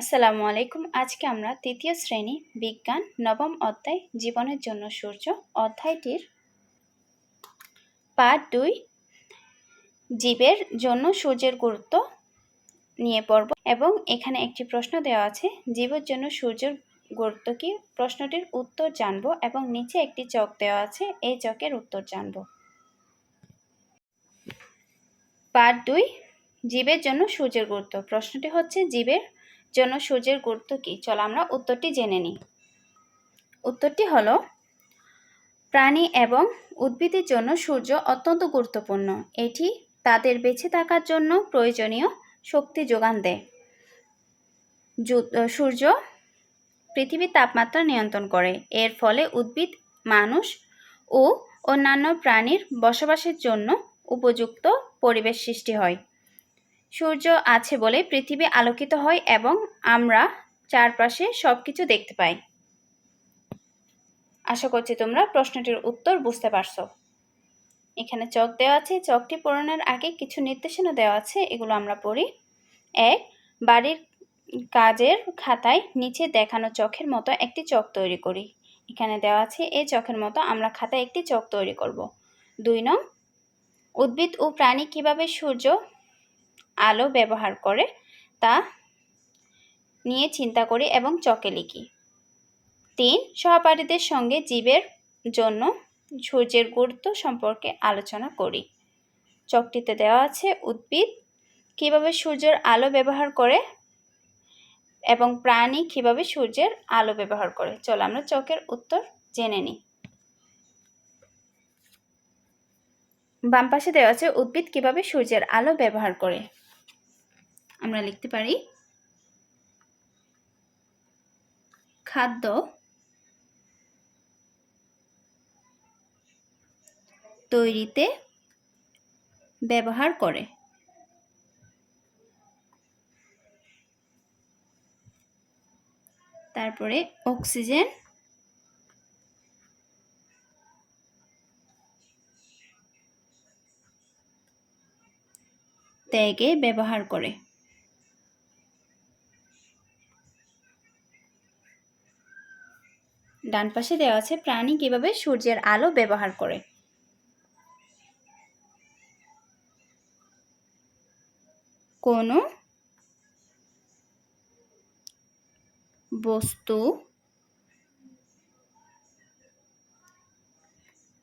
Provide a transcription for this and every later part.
আসসালামু আলাইকুম। আজকে আমরা তৃতীয় শ্রেণি বিজ্ঞান নবম অধ্যায় জীবনের জন্য সূর্য অধ্যায়টির পার্ট দুই, জীবের জন্য সূর্যের গুরুত্ব নিয়ে পড়ব এবং এখানে একটি প্রশ্ন দেওয়া আছে, জীবের জন্য সূর্যের গুরুত্ব কি? প্রশ্নটির উত্তর জানব এবং নিচে একটি চক দেওয়া আছে, এই চকের উত্তর জানব। পার্ট দুই, জীবের জন্য সূর্যের গুরুত্ব। প্রশ্নটি হচ্ছে, জীবের জন্য সূর্যের গুরুত্ব কী? চলো আমরা উত্তরটি জেনে নিই। উত্তরটি হলো, প্রাণী এবং উদ্ভিদের জন্য সূর্য অত্যন্ত গুরুত্বপূর্ণ। এটি তাদের বেঁচে থাকার জন্য প্রয়োজনীয় শক্তি যোগান দেয়। সূর্য পৃথিবীর তাপমাত্রা নিয়ন্ত্রণ করে। এর ফলে উদ্ভিদ, মানুষ ও অন্যান্য প্রাণীর বসবাসের জন্য উপযুক্ত পরিবেশ সৃষ্টি হয়। সূর্য আছে বলে পৃথিবী আলোকিত হয় এবং আমরা চারপাশে সব কিছু দেখতে পাই। আশা করছি তোমরা প্রশ্নটির উত্তর বুঝতে পারছ। এখানে চক দেওয়া আছে, চকটি পূরণের আগে কিছু নির্দেশনা দেওয়া আছে, এগুলো আমরা পড়ি। এক, বাড়ির কাজের খাতায় নিচে দেখানো চোখের মতো একটি চক তৈরি করি। এখানে দেওয়া আছে এই চোখের মতো আমরা খাতায় একটি চক তৈরি করব। দুই নং, উদ্ভিদ ও প্রাণী কীভাবে সূর্য আলো ব্যবহার করে তা নিয়ে চিন্তা করি এবং চকে লিখি। তিন, সহপাঠীদের সঙ্গে জীবের জন্য সূর্যের গুরুত্ব সম্পর্কে আলোচনা করি। চকটিতে দেওয়া আছে উদ্ভিদ কীভাবে সূর্যের আলো ব্যবহার করে এবং প্রাণী কীভাবে সূর্যের আলো ব্যবহার করে। চলো আমরা চকের উত্তর জেনে নিই। বাম পাশে দেওয়া আছে উদ্ভিদ কীভাবে সূর্যের আলো ব্যবহার করে। আমরা লিখতে পারি খাদ্য তৈরিতে ব্যবহার করে। তারপরে অক্সিজেন ত্যাগে ব্যবহার করে। ডান পাশে দেওয়া আছে, প্রাণী কীভাবে সূর্যের আলো ব্যবহার করে? কোনো বস্তু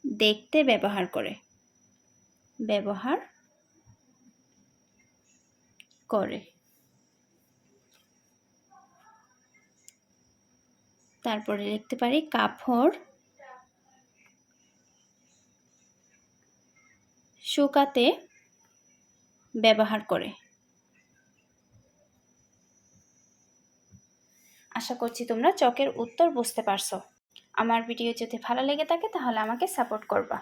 দেখতে ব্যবহার করে ব্যবহার করে। তারপরে লিখতে পারি কাপড়। শুকাতে ব্যবহার করে। আশা করছি তোমরা চকের উত্তর বুঝতে পারছ। আমার ভিডিও যদি ভালো লেগে থাকে তাহলে আমাকে সাপোর্ট করবা।